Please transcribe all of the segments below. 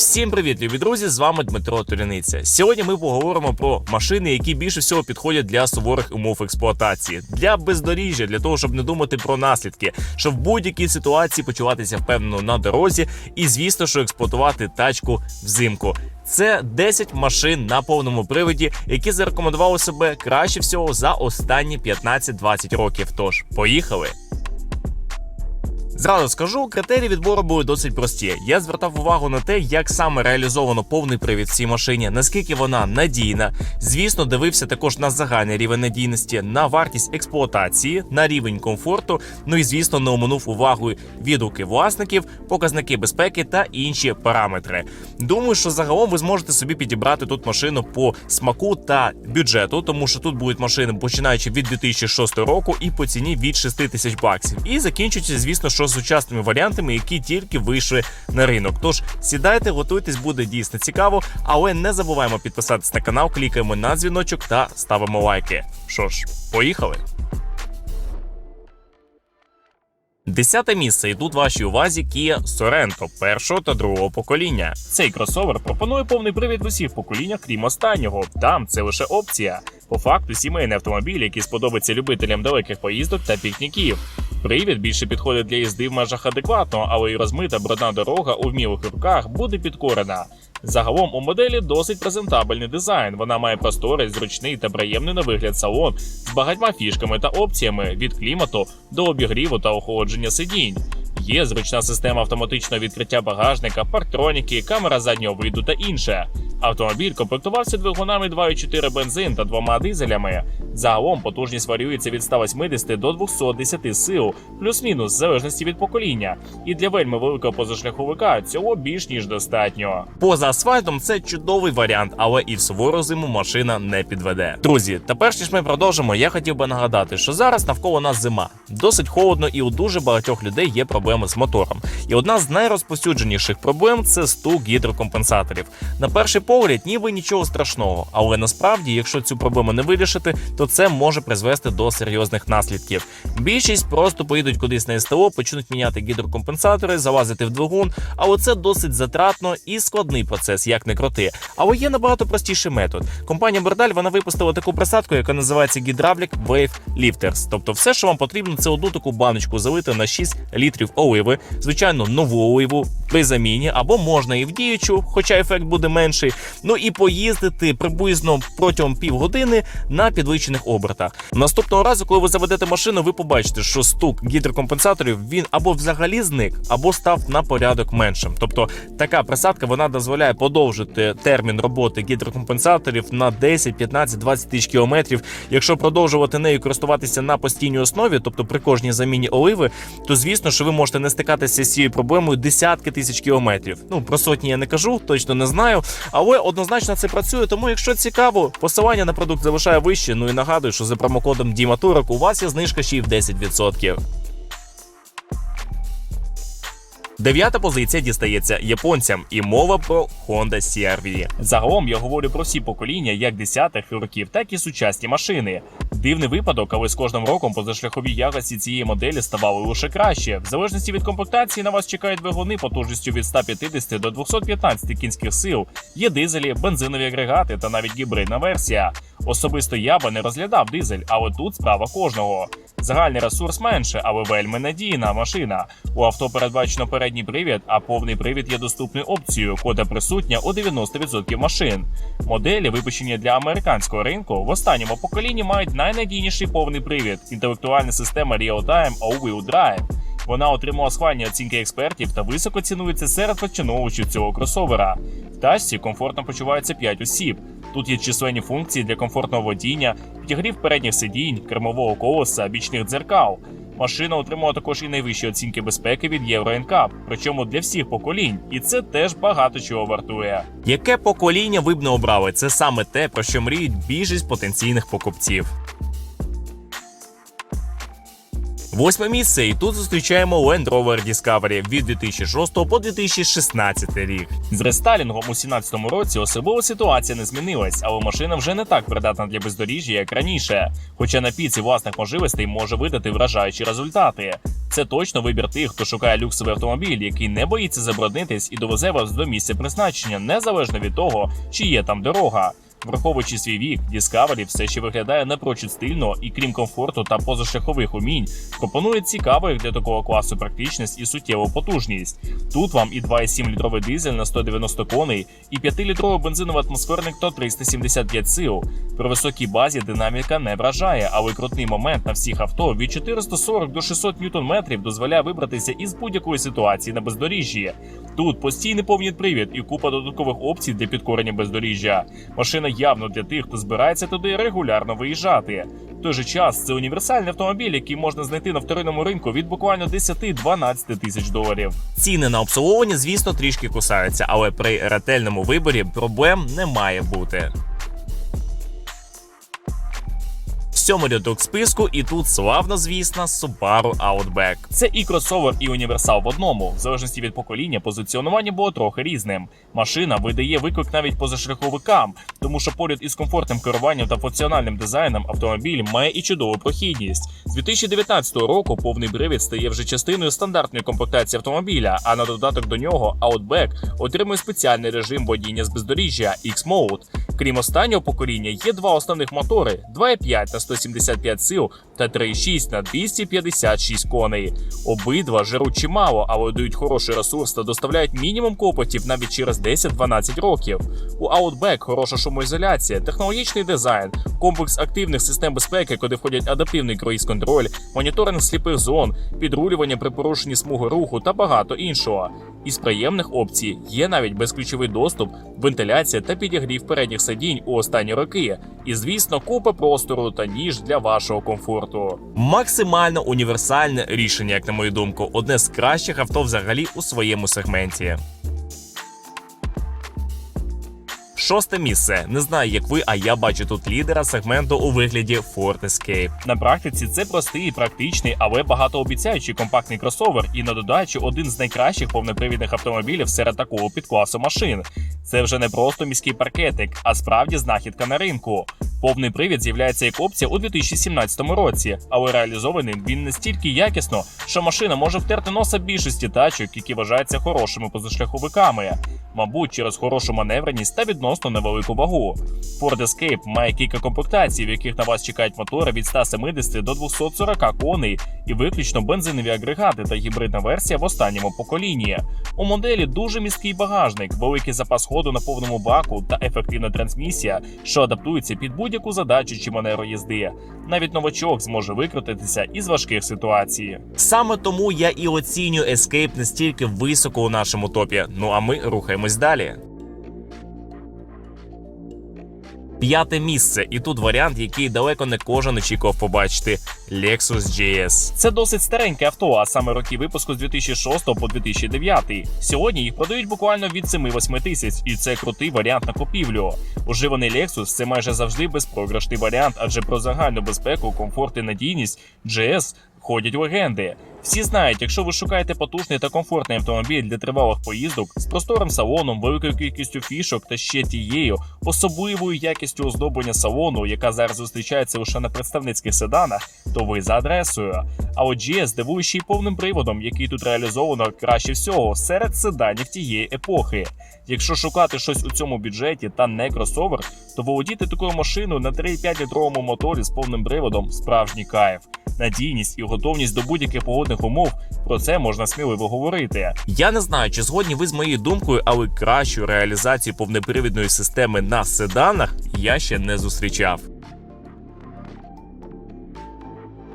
Всім привіт, любі друзі! З вами Дмитро Туряниця. Сьогодні ми поговоримо про машини, які більше всього підходять для суворих умов експлуатації, для бездоріжжя, для того, щоб не думати про наслідки, щоб в будь-якій ситуації почуватися впевнено на дорозі, і звісно, що експлуатувати тачку взимку. Це 10 машин на повному приводі, які зарекомендували себе краще всього за останні 15-20 років. Тож, поїхали! Зразу скажу, критерії відбору були досить прості. Я звертав увагу на те, як саме реалізовано повний привід в цій машині, наскільки вона надійна. Звісно, дивився також на загальний рівень надійності, на вартість експлуатації, на рівень комфорту. Ну і звісно, не оминув увагу відгуки власників, показники безпеки та інші параметри. Думаю, що загалом ви зможете собі підібрати тут машину по смаку та бюджету, тому що тут будуть машини починаючи від 2006 року і по ціні від 6 тисяч баксів. І закінчується, звісно, що сучасними варіантами, які тільки вийшли на ринок. Тож сідайте, готуйтесь, буде дійсно цікаво. Але не забуваємо підписатись на канал, клікаємо на дзвіночок та ставимо лайки. Що ж, поїхали. Десяте місце тут вашій увазі Kia Sorento першого та другого покоління. Цей кросовер пропонує повний привід в усіх поколіннях, крім останнього. Там це лише опція. По факту сімейний автомобіль, який сподобається любителям далеких поїздок та пікніків. Привід більше підходить для їзди в межах адекватного, але й розмита брудна дорога у вмілих руках буде підкорена. Загалом у моделі досить презентабельний дизайн. Вона має просторий, зручний та приємний на вигляд салон з багатьма фішками та опціями від клімату до обігріву та охолодження сидінь. Є зручна система автоматичного відкриття багажника, парктроніки, камера заднього виду та інше. Автомобіль комплектувався двигунами 2,4 бензин та двома дизелями. Загалом потужність варіюється від 180 до 210 сил, плюс-мінус в залежності від покоління. І для вельми великого позашляховика цього більш ніж достатньо. Поза асфальтом це чудовий варіант, але і в сувору зиму машина не підведе. Друзі, та перш ніж ми продовжимо, я хотів би нагадати, що зараз навколо нас зима. Досить холодно, і у дуже багатьох людей є проблеми з мотором. І одна з найрозповсюдженіших проблем це стук гідрокомпенсаторів. На перший погляд, ніби нічого страшного, але насправді, якщо цю проблему не вирішити, то це може призвести до серйозних наслідків. Більшість просто поїдуть кудись на СТО, почнуть міняти гідрокомпенсатори, залазити в двигун, але це досить затратно і складний процес, як не крути. Але є набагато простіший метод. Компанія Бердаль вона випустила таку присадку, яка називається Hydraulic Wave Lifters. Тобто, все, що вам потрібно, це одну таку баночку залити на 6 літрів оливи, звичайно, нову оливу при заміні, або можна і в діючу, хоча ефект буде менший. Ну і поїздити приблизно протягом півгодини на підвищених обертах. Наступного разу, коли ви заведете машину, ви побачите, що стук гідрокомпенсаторів він або взагалі зник, або став на порядок меншим. Тобто така присадка вона дозволяє подовжити термін роботи гідрокомпенсаторів на 10, 15, 20 тисяч кілометрів. Якщо продовжувати нею користуватися на постійній основі, тобто при кожній заміні оливи, то звісно, що ви можете не стикатися з цією проблемою десятки тисяч кілометрів. Ну про сотні я не кажу, точно не знаю. Але однозначно це працює. Тому, якщо цікаво, посилання на продукт залишає вище. Ну і нагадую, що за промокодом Діматурок у вас є знижка ще й в 10%. Дев'ята позиція дістається японцям, і мова про Honda CR-V. Загалом я говорю про всі покоління, як десятих років, так і сучасні машини. Дивний випадок, але з кожним роком позашляхові якості цієї моделі ставали лише краще. В залежності від комплектації на вас чекають двигуни потужністю від 150 до 215 кінських сил. Є дизелі, бензинові агрегати та навіть гібридна версія. Особисто я би не розглядав дизель, але тут справа кожного. Загальний ресурс менше, але вельми надійна машина. У авто передбачено передній привід, а повний привід є доступною опцією, кода присутня у 90% машин. Моделі, випущені для американського ринку, в останньому поколінні мають найнадійніший повний привід інтелектуальна система Real-Time All-Wheel Drive. Вона отримала схвальні оцінки експертів та високо цінується серед поціновувачів цього кросовера. В тачці комфортно почуваються 5 осіб. Тут є численні функції для комфортного водіння, підігрів передніх сидінь, кермового колеса, бічних дзеркал. Машина отримала також і найвищі оцінки безпеки від Євро NCAP, причому для всіх поколінь, і це теж багато чого вартує. Яке покоління ви б не обрали? Це саме те, про що мріють більшість потенційних покупців. Восьме місце, і тут зустрічаємо Land Rover Discovery від 2006 по 2016 рік. З рестайлінгом у 2017 році особливо ситуація не змінилась, але машина вже не так придатна для бездоріжжя, як раніше. Хоча на піці власних можливостей може видати вражаючі результати. Це точно вибір тих, хто шукає люксовий автомобіль, який не боїться забруднитись і довезе вас до місця призначення, незалежно від того, чи є там дорога. Враховуючи свій вік, Discovery все ще виглядає напрочуд стильно і крім комфорту та позашляхових умінь, пропонує цікаву як для такого класу практичність і суттєву потужність. Тут вам і 2,7 літровий дизель на 190 коней, і 5-літровий бензиновий атмосферник то 375 сил. При високій базі динаміка не вражає, але крутний момент на всіх авто від 440 до 600 ньютон-метрів дозволяє вибратися із будь-якої ситуації на бездоріжжі. Тут постійний повний привід і купа додаткових опцій для підкорення бездоріжжя. Машина явно для тих, хто збирається туди регулярно виїжджати. В той же час це універсальний автомобіль, який можна знайти на вторинному ринку від буквально 10-12 тисяч доларів. Ціни на обслуговування, звісно, трішки кусаються, але при ретельному виборі проблем не має бути. Сьомий рядок списку, і тут славно, звісно, Subaru Outback. Це і кросовер, і універсал в одному. В залежності від покоління, позиціонування було трохи різним. Машина видає виклик навіть позашляховикам, тому що поряд із комфортним керуванням та функціональним дизайном автомобіль має і чудову прохідність. З 2019 року повний привід стає вже частиною стандартної комплектації автомобіля, а на додаток до нього Outback отримує спеціальний режим водіння з бездоріжжя X-Mode. Крім останнього покоління, є два основних мотори: 2,5 на 175 сил та 3,6 на 256 коней. Обидва жируть чимало, але дають хороший ресурс та доставляють мінімум клопотів навіть через 10-12 років. У Outback хороша шумоізоляція, технологічний дизайн, комплекс активних систем безпеки, куди входять адаптивний круїз-контроль, моніторинг сліпих зон, підрулювання при порушенні смуги руху та багато іншого. Із приємних опцій є навіть безключовий доступ, вентиляція та підігрів передніх сидінь у останні роки. І, звісно, купа простору та ніж для вашого комфорту. Максимально універсальне рішення, як на мою думку, одне з кращих авто взагалі у своєму сегменті. Шосте місце. Не знаю, як ви, а я бачу тут лідера сегменту у вигляді Ford Escape. На практиці це простий і практичний, але багатообіцяючий компактний кросовер, і на додачу один з найкращих повнопривідних автомобілів серед такого підкласу машин. Це вже не просто міський паркетик, а справді знахідка на ринку. Повний привід з'являється як опція у 2017 році, але реалізований він настільки якісно, що машина може втерти носа більшості тачок, які вважаються хорошими позашляховиками. Мабуть, через хорошу маневреність та відносно невелику вагу. Ford Escape має кілька комплектацій, в яких на вас чекають мотори від 170 до 240 коней і виключно бензинові агрегати та гібридна версія в останньому поколінні. У моделі дуже міський багажник, великий запас ходу на повному баку та ефективна трансмісія, що адаптується під будь-яку задачу чи манеру їзди. Навіть новачок зможе викрутитися із важких ситуацій. Саме тому я і оцінюю Escape настільки високо у нашому топі. Ну а ми рухаємось далі. П'яте місце, і тут варіант, який далеко не кожен очікував побачити Lexus GS. Це досить стареньке авто, а саме роки випуску з 2006 по 2009. Сьогодні їх продають буквально від 7-8 тисяч, і це крутий варіант на купівлю. Уживаний Lexus – це майже завжди безпрограшний варіант, адже про загальну безпеку, комфорт і надійність GS ходять легенди. Всі знають, якщо ви шукаєте потужний та комфортний автомобіль для тривалих поїздок з просторим салоном, великою кількістю фішок та ще тією особливою якістю оздоблення салону, яка зараз зустрічається лише на представницьких седанах, то ви за адресою. А от GS дивує ще й повним приводом, який тут реалізовано краще всього серед седанів тієї епохи. Якщо шукати щось у цьому бюджеті та не кросовер, то володіти такою машиною на 3,5 літровому моторі з повним приводом справжній кайф. Надійність і готовність до будь-яких погодних умов про це можна сміливо говорити. Я не знаю, чи згодні ви з моєю думкою, але кращу реалізацію повнопривідної системи на седанах я ще не зустрічав.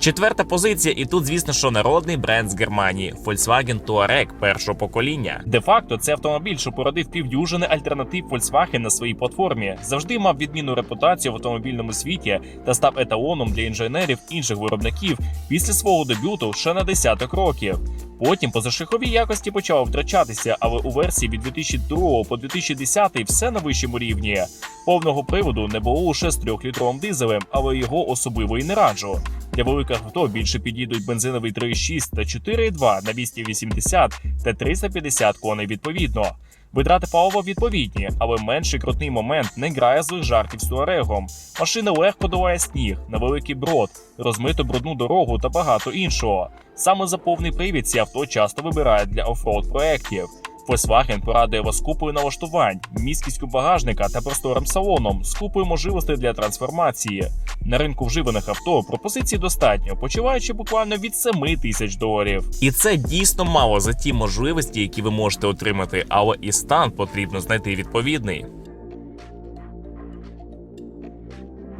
Четверта позиція, і тут, звісно, що народний бренд з Германії Volkswagen Touareg першого покоління. Де-факто це автомобіль, що породив півдюжини альтернатив Volkswagen на своїй платформі, завжди мав відмінну репутацію в автомобільному світі та став еталоном для інженерів інших виробників після свого дебюту ще на десяток років. Потім позашляхові якості почали втрачатися, але у версії від 2002 по 2010 все на вищому рівні. Повного приводу не було лише з 3-літровим дизелем, але його особливо і не раджу. Для великих авто більше підійдуть бензиновий 3,6 та 4,2 на 280 та 350 коней відповідно. Витрати палива відповідні, але менший крутний момент не грає злих жартів з туарегом. Машина легко долає сніг, на великий брод, розмиту брудну дорогу та багато іншого. Саме за повний привід ці авто часто вибирають для офроуд проєктів. Volkswagen порадує вас купою налаштувань, міськістю багажника та просторим салоном з купою можливостей для трансформації. На ринку вживаних авто пропозицій достатньо, почуваючи буквально від 7 тисяч доларів. І це дійсно мало за ті можливості, які ви можете отримати, але і стан потрібно знайти відповідний.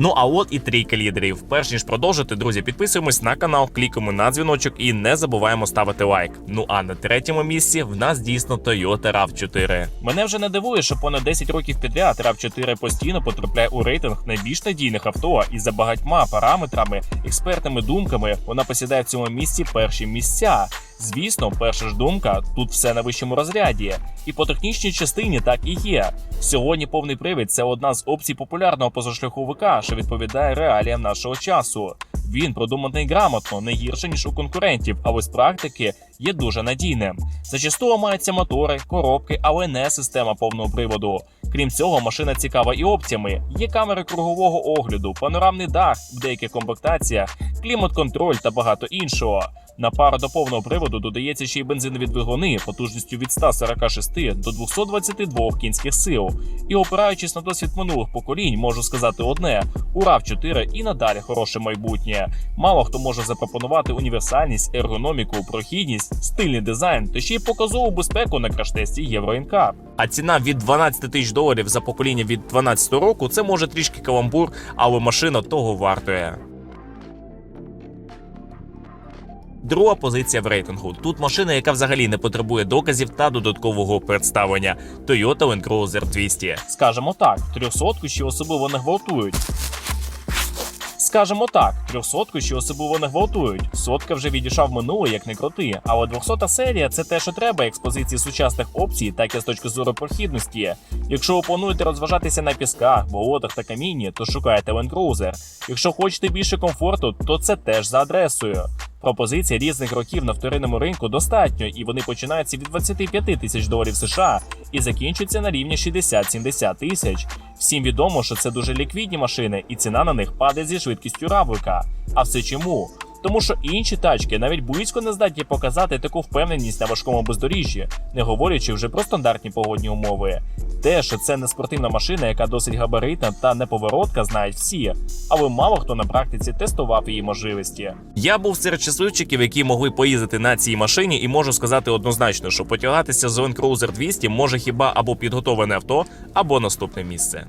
Ну а от і трійка лідерів. Перш ніж продовжити, друзі, підписуємось на канал, клікаємо на дзвіночок і не забуваємо ставити лайк. Ну а на третьому місці в нас дійсно Toyota RAV4. Мене вже не дивує, що понад 10 років підряд RAV4 постійно потрапляє у рейтинг найбільш надійних авто, і за багатьма параметрами, експертними думками вона посідає в цьому місці перші місця. Звісно, перша ж думка тут все на вищому розряді, і по технічній частині так і є. Сьогодні повний привід це одна з опцій популярного позашляховика, що відповідає реаліям нашого часу. Він продуманий грамотно, не гірше ніж у конкурентів, але з практики є дуже надійним. Зачасту ламаються мотори, коробки, але не система повного приводу. Крім цього, машина цікава і опціями. Є камери кругового огляду, панорамний дах в деяких комплектаціях, клімат-контроль та багато іншого. На пару до повного приводу додається ще й бензинові двигуни потужністю від 146 до 222 кінських сил. І опираючись на досвід минулих поколінь, можу сказати одне: у rav 4 і надалі хороше майбутнє. Мало хто може запропонувати універсальність, ергономіку, прохідність, стильний дизайн та ще й показову безпеку на краш-тесті Євро NCAP. А ціна від 12 тисяч доларів за покоління від 12 року це може трішки каламбур, але машина того вартує. Друга позиція в рейтингу. Тут машина, яка взагалі не потребує доказів та додаткового представлення. Toyota Land Cruiser 200. Скажемо так, трьохсотку ще особливо не гвалтують. Скажемо так, трьохсотку ще особливо не гвалтують. Сотка вже відійшов минуле, як не крути. Але 200 серія це те, що треба експозиції сучасних опцій, так і з точки зору прохідності. Якщо ви плануєте розважатися на пісках, болотах та камінні, то шукайте Land Cruiser. Якщо хочете більше комфорту, то це теж за адресою. Пропозицій різних років на вторинному ринку достатньо, і вони починаються від 25 тисяч доларів США і закінчуються на рівні 60-70 тисяч. Всім відомо, що це дуже ліквідні машини, і ціна на них падає зі швидкістю равлика. А все чому? Тому що інші тачки навіть близько не здатні показати таку впевненість на важкому бездоріжжі, не говорячи вже про стандартні погодні умови. Те, що це не спортивна машина, яка досить габаритна та неповоротка, знають всі, але мало хто на практиці тестував її можливості. Я був серед щасливчиків, які могли поїздити на цій машині, і можу сказати однозначно, що потягатися з Land Cruiser 200 може хіба або підготовлене авто, або наступне місце.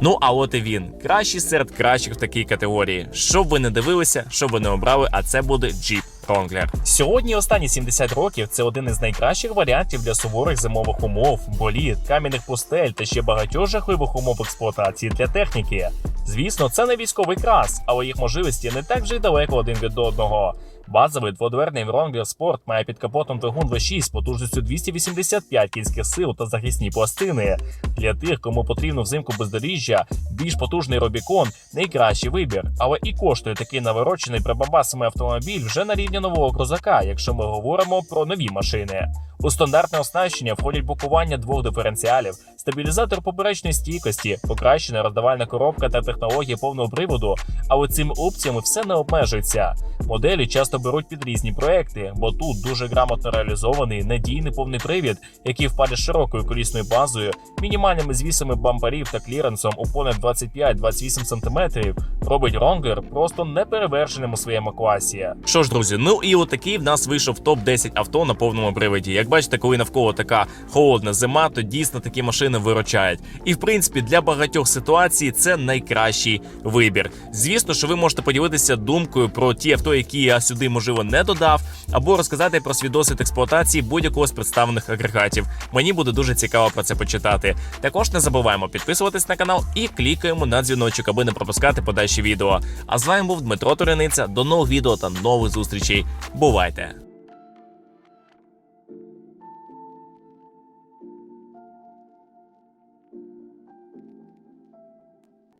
Ну а от і він кращий серед кращих в такій категорії. Що б ви не дивилися, що ви не обрали, а це буде Jeep Wrangler. Сьогодні останні 70 років це один із найкращих варіантів для суворих зимових умов, боліт, кам'яних пустель та ще багатьох жахливих умов експлуатації для техніки. Звісно, це не військовий крас, але їх можливості не так вже й далеко один від одного. Базовий дводверний Wrangler Sport має під капотом двигун V6 з потужністю 285 кінських сил та захисні пластини. Для тих, кому потрібно взимку бездоріжжя, більш потужний Рубікон найкращий вибір, але і коштує такий наворочений прибабасимий автомобіль вже на рівні нового крузака, якщо ми говоримо про нові машини. У стандартне оснащення входять блокування двох диференціалів, стабілізатор поперечної стійкості, покращена роздавальна коробка та технології повного приводу. Але цими опціями все не обмежується. Моделі часто беруть під різні проекти, бо тут дуже грамотно реалізований надійний повний привід, який впаде з широкою колісною базою, мінімальними звісами бамперів та кліренсом у понад 25-28 см, робить Wrangler просто неперевершеним у своєму класі. Що ж, друзі, ну і отакий в нас вийшов топ 10 авто на повному приводі. Як бачите, коли навколо така холодна зима, то дійсно такі машини виручають. І в принципі для багатьох ситуацій це найкращий вибір. Звісно, що ви можете поділитися думкою про ті авто, які я сюди який можливо не додав, або розказати про свій досвід експлуатації будь-якого з представлених агрегатів. Мені буде дуже цікаво про це почитати. Також не забуваємо підписуватись на канал і клікаємо на дзвіночок, аби не пропускати подальші відео. А з вами був Дмитро Туриниця. До нових відео та нових зустрічей. Бувайте!